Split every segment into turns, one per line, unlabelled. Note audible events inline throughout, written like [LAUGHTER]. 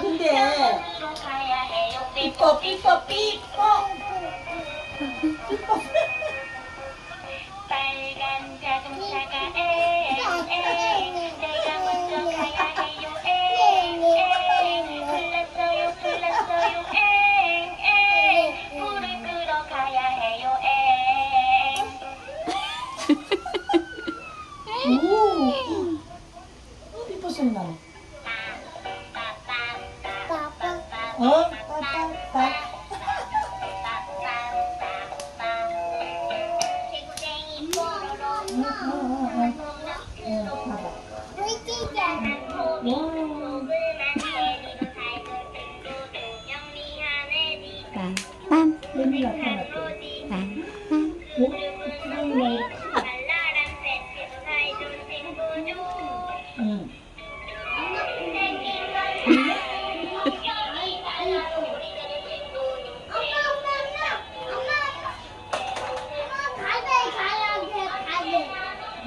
근데 삐뽀 삐뽀 삐뽀 삐뽀 เออตัดตั
ด嗯。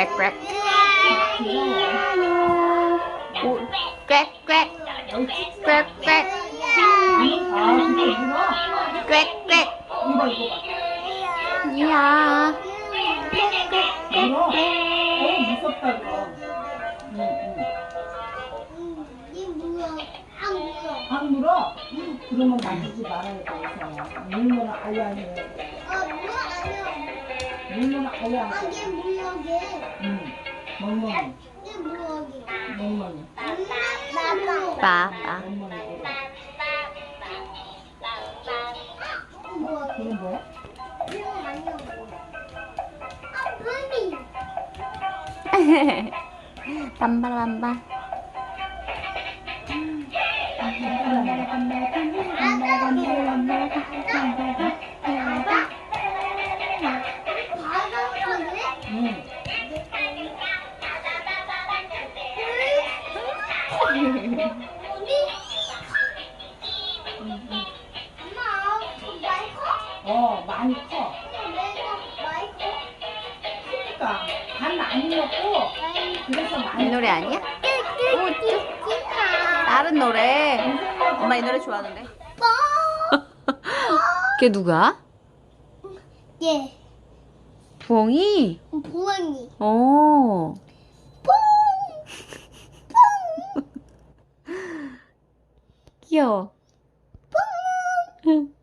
꽥꽥 오, 꽥꽥 꽥꽥 꽥꽥 이야
안 물어? 그러면 만지지 말아야 돼. 물면 아예 안 물어. 물렁 아예 안 아, 이게 물러게. 응. 멍멍이. 이게
물러게.
멍멍이. 물러게. 빠빠. 이거 뭐야?
이거
아니야. 아, 범이. 람발람발. 어, 많이 커. 어 많이 먹고 이
노래 아니야? 다른 노래. 엄마 이 노래 좋아하는데. [LAUGHS] 걔 누가?
예.
부엉이?
보안이.
哟，砰哼。